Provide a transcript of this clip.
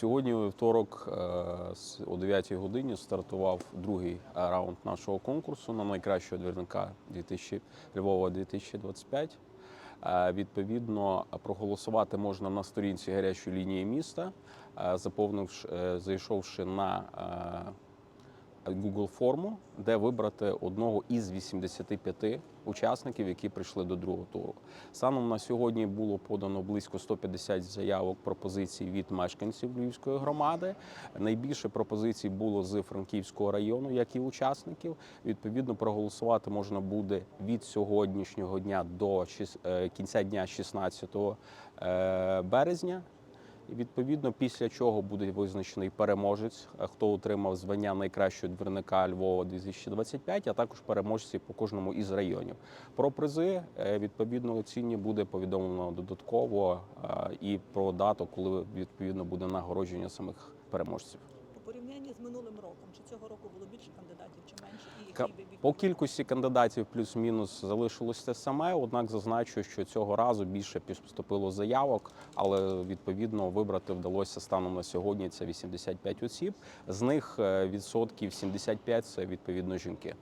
Сьогодні вівторок е, о 9 годині стартував другий е, раунд нашого конкурсу на найкращого двірника 2000, Львова 2025. Е, Відповідно, проголосувати можна на сторінці гарячої лінії міста, заповнивши, зайшовши на Google форму, де вибрати одного із 85 учасників, які прийшли до другого туру. Станом на сьогодні було подано близько 150 заявок пропозицій від мешканців Львівської громади. Найбільше пропозицій було з Франківського району, як і учасників. Відповідно, проголосувати можна буде від сьогоднішнього дня до е, кінця дня 16 е, березня. Відповідно, після чого буде визначений переможець, е, хто отримав звання найкращого двірника Львова 2025, а також переможці по кожному із районів. Про призи е, відповідно оцінні буде повідомлено додатково е, і про дату, коли відповідно буде нагородження самих переможців. Минулим роком, чи цього року було більше кандидатів, чи менше? І який По кількості кандидатів плюс-мінус залишилось те саме. Однак зазначу, що цього разу більше поступило заявок, але відповідно вибрати вдалося станом на сьогодні. Це 85 осіб. З них е, відсотків 75 – це відповідно жінки.